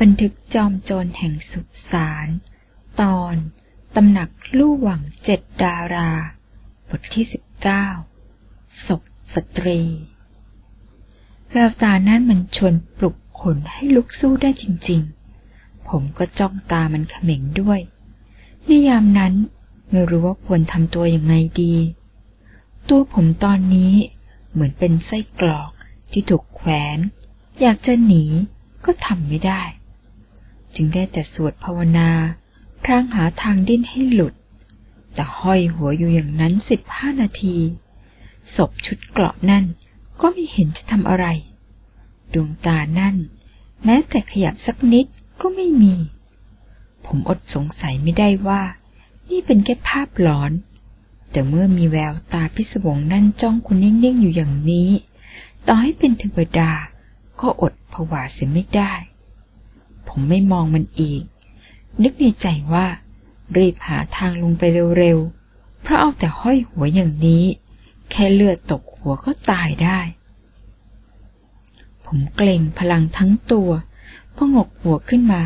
บันทึกจอมโจรแห่งสุสานตอนตำหนักลู่หวังเจ็ดดารา บทที่สิบเก้าศพสตรี แววตานั่นมันชวนปลุกขนให้ลุกสู้ได้จริงๆ ผมก็จ้องตามันเขม็งด้วยในยามนั้นไม่รู้ว่าควรทำตัวยังไงดี ตัวผมตอนนี้เหมือนเป็นไส้กรอกที่ถูกแขวน อยากจะหนีก็ทำไม่ได้ จึงได้แต่สวดภาวนาพรางหาทางดิ้นให้หลุด แต่ห้อยหัวอยู่อย่างนั้นสิบห้านาที ศพชุดเกราะนั่นก็ไม่เห็นจะทำอะไร ดวงตานั่น แม้แต่ขยับสักนิดก็ไม่มี ผมอดสงสัยไม่ได้ว่า นี่เป็นแค่ภาพหลอน แต่เมื่อมีแววตาพิศวงนั่นจ้องคุณนิ่งๆอยู่อย่างนี้ ต่อให้เป็นเทวดาก็อดผวาเสียไม่ได้ ผมไม่มองมันอีก นึกในใจว่า รีบหาทางลงไปเร็วๆ เพราะเอาแต่ห้อยหัวอย่างนี้ แค่เลือดตกหัวก็ตายได้ ผมเกรงพลังทั้งตัวพองกหัวขึ้นมา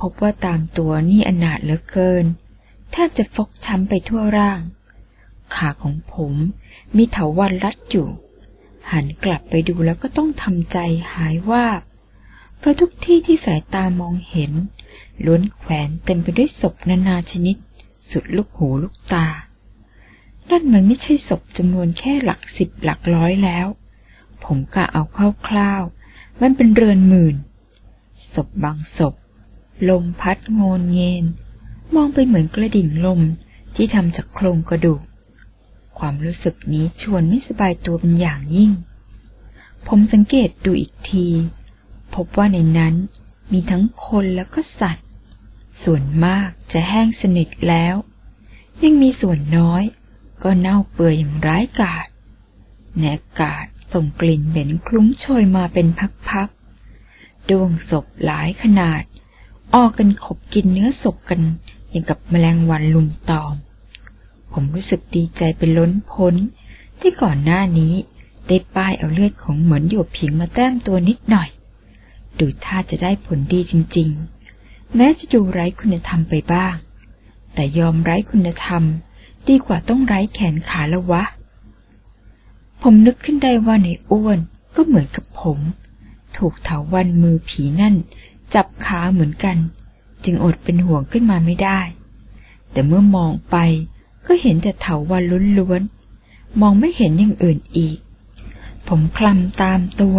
พบว่าตามตัวนี่อนาถเหลือเกิน แทบจะฟกช้ำไปทั่วร่าง ขาของผมมีเถาวันรัดอยู่ หันกลับไปดูแล้วก็ต้องทำใจหายว่าบ เพราะทุกที่ที่สายตามองเห็น ล้วนแขวนเต็มไปด้วยศพนานาชนิด สุดลูกหูลูกตา นั่นมันไม่ใช่ศพจำนวนแค่หลักสิบหลักร้อยแล้ว ผมกะเอาคร่าวๆ มันเป็นเรือนหมื่น ศพบางศพ ลมพัดโงนเงนมองไปเหมือนกระดิ่งลมที่ทำจากโครงกระดูก ความรู้สึกนี้ชวนไม่สบายตัวเป็นอย่างยิ่ง ผมสังเกตดูอีกที พบว่าในนั้นมีทั้งคนแล้วก็สัตว์ ส่วนมากจะแห้งสนิทแล้ว ยังมีส่วนน้อย ก็เน่าเปื่อยอย่างร้ายกาจในอากาศส่งกลิ่นเหม็นคลุ้งโชยมาเป็นพักๆดวงศพหลายขนาด ออกกันขบกินเนื้อศพกันอย่างกับแมลงวันลุมตอม ผมรู้สึกดีใจเป็นล้นพ้น ที่ก่อนหน้านี้ได้ป้ายเอาเลือดของเหมือนหยวกผิงมาแต้มตัวนิดหน่อย ดูท่าจะได้ผลดีจริง ๆ แม้จะดูไร้คุณธรรมไปบ้าง แต่ยอมไร้คุณธรรม ดีกว่าต้องไร้แขนขาล้ววะ ผมนึกขึ้นได้ว่าในอ้วนก็เหมือนกับผม ถูกเถาวันมือผีนั่น จับขาเหมือนกัน จึงอดเป็นห่วงขึ้นมาไม่ได้ แต่เมื่อมองไปก็เห็นแต่เถาวันล้วนๆมองไม่เห็นอย่างอื่นอีก ผมคลำตามตัว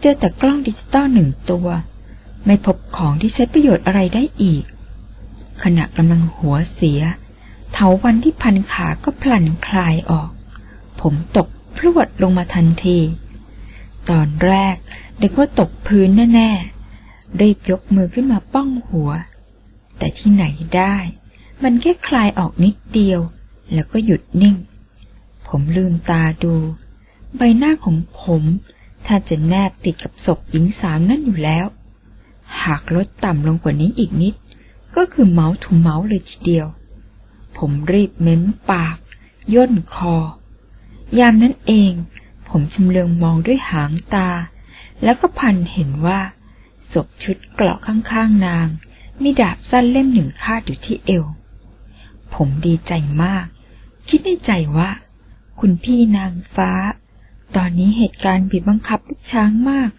เจอแต่กล้องดิจิตอลหนึ่งตัว ไม่พบของที่ใช้ประโยชน์อะไรได้อีก ขณะกำลังหัวเสีย เถาวันที่พันขาก็พลันคลายออก ผมตกพรวดลงมาทันที ตอนแรกเด็กว่าตกพื้นแน่ๆ รีบยกมือขึ้นมาป้องหัว แต่ที่ไหนได้ มันแค่คลายออกนิดเดียว แล้วก็หยุดนิ่ง ผมลืมตาดู ใบหน้าของผม แทบจะแนบติดกับศพหญิงสาวนั่นอยู่แล้ว หากลดต่ำลงกว่านี้อีกนิด ก็คือเมาส์ถูเมาส์เลยทีเดียว ผมรีบเม้มปาก ย่นคอ ยามนั้นเอง ผมชำเลืองมองด้วยหางตา แล้วก็พันเห็นว่าศพชุดเกราะข้างๆนาง มีดาบสั้นเล่มหนึ่งคาดอยู่ที่เอว ผมดีใจมาก คิดในใจว่า คุณพี่นางฟ้า ตอนนี้เหตุการณ์บีบบังคับลูกช้างมาก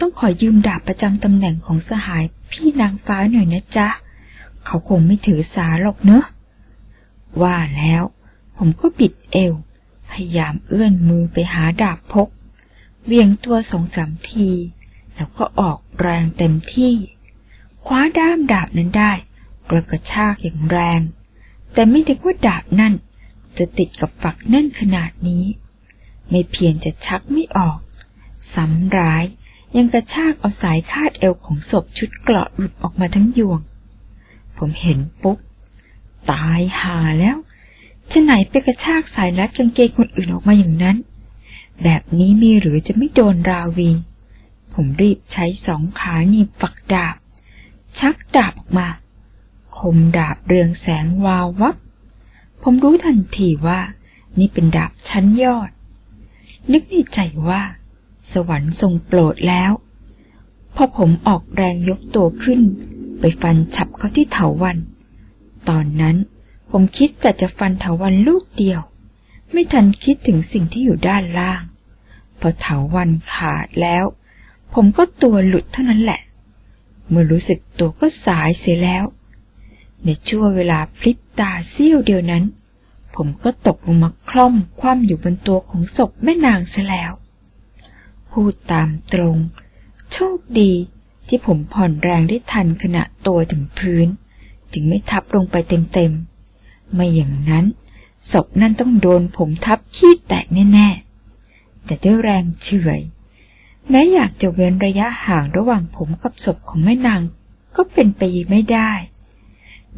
ต้องขอยืมดาบประจำตำแหน่งของสหายพี่นางฟ้าหน่อยนะจ๊ะ เขาคงไม่ถือสาหรอกเนอะ ว่าแล้ว ผมก็บิดเอว พยายามเอื้อนมือไปหาดาบพก เวียงตัวสองสามที แล้วก็ออกแรงเต็มที่ คว้าด้ามดาบนั้นได้กระกระชากอย่างแรง แต่ไม่ได้ว่าดาบนั่นจะติดกับฝักแน่นขนาดนี้ ไม่เพียงจะชักไม่ออก ซ้ำร้ายยังกระชากเอาสายคาดเอวของศพชุดเกราะหลุดออกมาทั้งยวง ผมเห็นปุ๊บ ตายหาแล้ว จะไหนไปกระชากสายรัดกางเกงคนอื่นออกมาอย่างนั้น แบบนี้มีหรือจะไม่โดนราวี ผมรีบใช้สองขาหนีบฝักดาบ ชักดาบออกมา คมดาบเรืองแสงวาววับ ผมรู้ทันทีว่า นี่เป็นดาบชั้นยอด นึกในใจว่า สวรรค์ทรงโปรดแล้ว พอผมออกแรงยกตัวขึ้น ไปฟันฉับเขาที่เถาวัน ตอนนั้นผมคิดแต่จะฟันเถาวันลูกเดียว ไม่ทันคิดถึงสิ่งที่อยู่ด้านล่าง พอเถาวันขาดแล้ว ผมก็ตัวหลุดเท่านั้นแหละ เมื่อรู้สึกตัวก็สายเสียแล้ว ในช่วงเวลาพลิบตาเสี้ยวเดียวนั้น ผมก็ตกลงมาคล่อมคว่ำอยู่บนตัวของศพแม่นางเสียแล้ว พูดตามตรง โชคดีที่ผมผ่อนแรงได้ทันขณะตัวถึงพื้น จึงไม่ทับลงไปเต็มๆ ไม่อย่างนั้นศพนั่นต้องโดนผมทับขี้แตกแน่ๆ แต่ด้วยแรงเฉื่อย แม้อยากจะเว้นระยะห่างระหว่างผมกับศพของแม่นางก็เป็นไปไม่ได้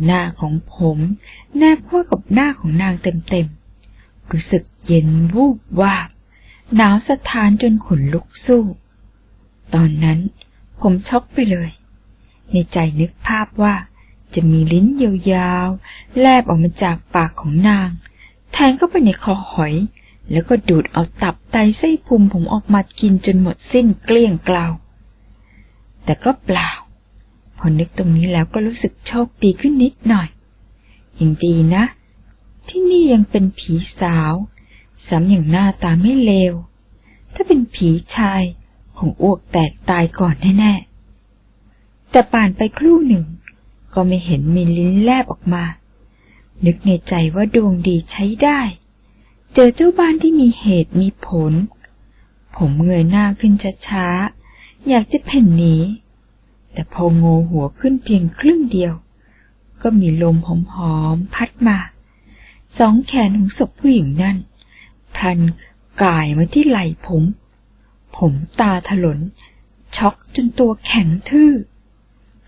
หน้าของผมแนบเข้ากับหน้าของนางเต็มๆ รู้สึกเย็นวูบวาบ หนาวสะท้านจนขนลุกสู้ ตอนนั้นผมช็อกไปเลย ในใจนึกภาพว่าจะมีลิ้นยาวๆ แลบออกมาจากปากของนาง แทงเข้าไปในคอหอย แล้วก็ดูดเอาตับไตไส้พุงผมออกมากินจนหมดสิ้นเกลี้ยงเกลาแต่ก็เปล่า พอนึกตรงนี้แล้วก็รู้สึกโชคดีขึ้นนิดหน่อยยังดีนะ ที่นี่ยังเป็นผีสาวซ้ำอย่างหน้าตาไม่เลว ถ้าเป็นผีชายคงอ้วกแตกตายก่อนแน่ๆ แต่ป่านไปครู่หนึ่ง ก็ไม่เห็นมีลิ้นแลบออกมา นึกในใจว่าดวงดีใช้ได้ เจอเจ้าบ้านที่มีเหตุมีผล ผมเงยหน้าขึ้นช้าๆ อยากจะเพ่นหนี แต่พอโงหัวขึ้นเพียงครึ่งเดียว ก็มีลมหอมๆพัดมา สองแขนของศพผู้หญิงนั่นพลันกายมาที่ไหล่ผม ผมตาถลน ช็อกจนตัวแข็งทื่อ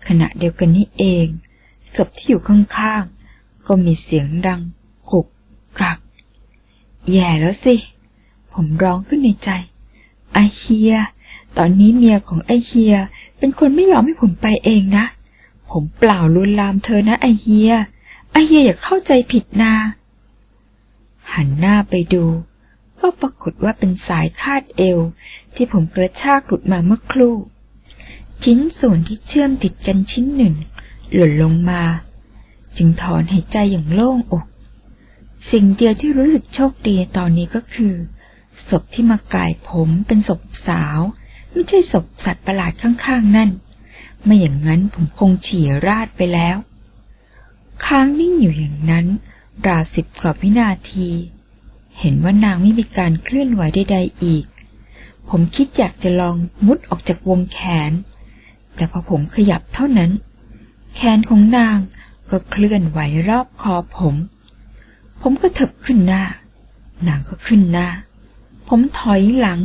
ขณะเดียวกันนี้เอง ศพที่อยู่ข้างๆ ก็มีเสียงดังกุกกัก แย่แล้วสิ ผมร้องขึ้นในใจไอเฮีย ตอนนี้เมียของไอเฮีย เป็นคนไม่ยอมให้ผมไปเองนะ ผมเปล่าลวนลามเธอนะไอเฮีย ไอเฮียอย่าเข้าใจผิดนา หันหน้าไปดู ก็ปรากฏว่าเป็นสายคาดเอว ที่ผมกระชากหลุดมาเมื่อครู่ ชิ้นส่วนที่เชื่อมติดกันชิ้นหนึ่ง หล่นลงมา จึงถอนหายใจอย่างโล่งอก สิ่งเดียวที่รู้สึกโชคดีตอนนี้ก็คือศพที่มากายผมเป็นศพสาว ไม่ใช่ศพสัตว์ประหลาดข้างๆนั่น ไม่อย่างนั้นผมคงเฉี่ยราดไปแล้ว ค้างนิ่งอยู่อย่างนั้น ราวสิบกว่าวินาที เห็นว่านางไม่มีการเคลื่อนไหวใดๆอีก ผมคิดอยากจะลองมุดออกจากวงแขน แต่พอผมขยับเท่านั้น แขนของนางก็เคลื่อนไหวรอบคอผม ผมก็เถิบขึ้นหน้า นางก็ขึ้นหน้า ผมถอยหลัง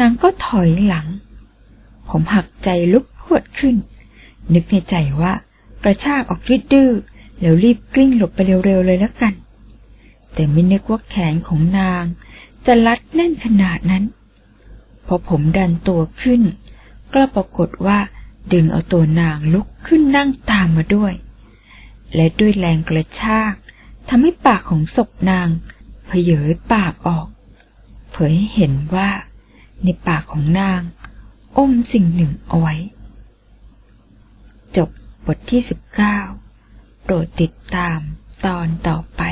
นางก็ถอยหลัง ผมหักใจลุกพวดขึ้น นึกในใจว่ากระชากออกดดื้อแล้วรีบกลิ้งหลบไปเร็วๆเลยแล้วกัน แต่ไม่นึกว่าแขนของนาง จะรัดแน่นขนาดนั้น พอผมดันตัวขึ้น ก็ปรากฏว่าดึงเอาตัวนางลุกขึ้นนั่งตามมาด้วย และด้วยแรงกระชากทำให้ปากของศพนางเผยเยปากออก เผยให้เห็นว่า ในปากของนาง อมสิ่งหนึ่งเอาไว้ จบบทที่ 19 โปรดติดตามตอนต่อไป